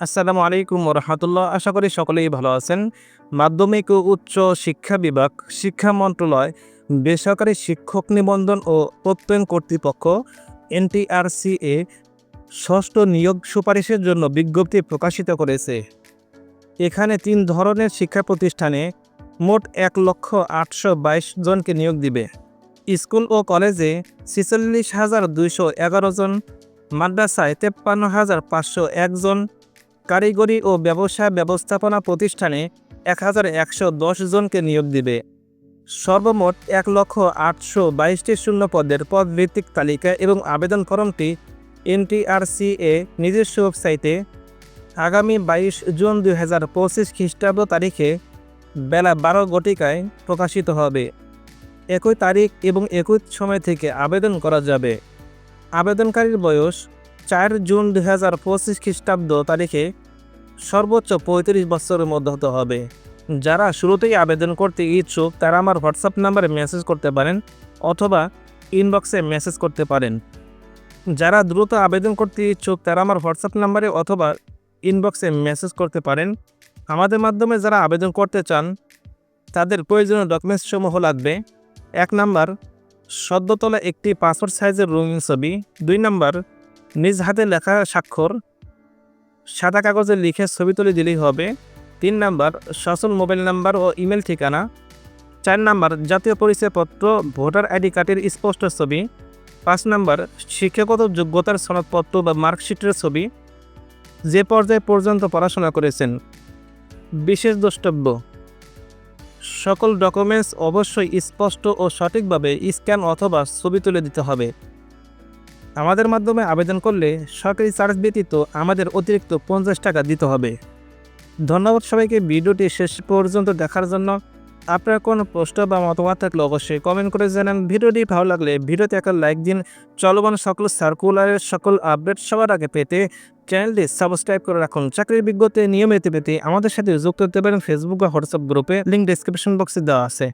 আসসালামু আলাইকুম রহমতুল্লাহ। আশা করি সকলেই ভালো আছেন। মাধ্যমিক ও উচ্চ শিক্ষা বিভাগ, শিক্ষা মন্ত্রণালয়, বেসরকারি শিক্ষক নিবন্ধন ও প্রত্যয়ন কর্তৃপক্ষ, এনটিআরসিএ ষষ্ঠ নিয়োগ সুপারিশের জন্য বিজ্ঞপ্তি প্রকাশিত করেছে। এখানে তিন ধরনের শিক্ষা প্রতিষ্ঠানে মোট এক লক্ষ আটশো বাইশ জনকে নিয়োগ দিবে। স্কুল ও কলেজে ছেচল্লিশ হাজার দুইশো এগারো জন, মাদ্রাসায় তেপ্পান্ন হাজার পাঁচশো একজন কারিগরি ও ব্যবসা ব্যবস্থাপনা প্রতিষ্ঠানে এক হাজার একশো দশ জনকে নিয়োগ দিবে। সর্বমোট এক লক্ষ আটশো বাইশটি শূন্য পদের পদ ভিত্তিক তালিকা এবং আবেদন ফর্মটি এনটিআরসিএ নিজস্ব ওয়েবসাইটে আগামী বাইশ জুন দুই হাজার পঁচিশ খ্রিস্টাব্দ তারিখে বেলা বারো ঘটিকায় প্রকাশিত হবে। একই তারিখ এবং একই সময় থেকে আবেদন করা যাবে। আবেদনকারীর বয়স চার জুন দু হাজার পঁচিশ খ্রিস্টাব্দ তারিখে সর্বোচ্চ পঁয়ত্রিশ বছরের মধ্যে হতে হবে। যারা শুরুতেই আবেদন করতে ইচ্ছুক, তারা আমার হোয়াটসঅ্যাপ নাম্বারে মেসেজ করতে পারেন অথবা ইনবক্সে মেসেজ করতে পারেন। যারা দ্রুত আবেদন করতে ইচ্ছুক, তারা আমার হোয়াটসঅ্যাপ নাম্বারে অথবা ইনবক্সে মেসেজ করতে পারেন। আমাদের মাধ্যমে যারা আবেদন করতে চান, তাদের প্রয়োজনীয় ডকুমেন্টস সমূহ লাগবে। এক নাম্বার, সদ্যতলা একটি পাসপোর্ট সাইজের রঙিন ছবি। দুই নাম্বার নিজ হাতে লেখা স্বাক্ষর, সাদা কাগজে লিখে ছবি তুলে দিলেই হবে। তিন নাম্বার, সচল মোবাইল নাম্বার ও ইমেল ঠিকানা। চার নাম্বার, জাতীয় পরিচয়পত্র, ভোটার আইডি কার্ডের স্পষ্ট ছবি। পাঁচ নাম্বার, শিক্ষাগত যোগ্যতার সনদপত্র বা মার্কশিটের ছবি। যে পর্যায়ে পর্যন্ত পড়াশোনা করেছেন। বিশেষ দ্রষ্টব্য, সকল ডকুমেন্টস অবশ্যই স্পষ্ট ও সঠিকভাবে স্ক্যান অথবা ছবি তুলে দিতে হবে। আমাদের মাধ্যমে আবেদন করলে সরকারি চার্জ ব্যতীত আমাদের অতিরিক্ত পঞ্চাশ টাকা দিতে হবে। ধন্যবাদ সবাইকে, ভিডিওটি শেষ পর্যন্ত দেখার জন্য। আপনার কোনো প্রশ্ন বা মতামত থাকলে অবশ্যই কমেন্ট করে জানান। ভিডিওটি ভালো লাগলে ভিডিওতে একটা লাইক দিন। চলমান সকল সার্কুলারের সকল আপডেট সবার আগে পেতে চ্যানেলটি সাবস্ক্রাইব করে রাখুন। চাকরির বিজ্ঞপ্তি নিয়মিত পেতে আমাদের সাথে যুক্ত হতে পারেন ফেসবুক বা হোয়াটসঅ্যাপ গ্রুপে লিঙ্ক ডিসক্রিপশন বক্সে দেওয়া আছে।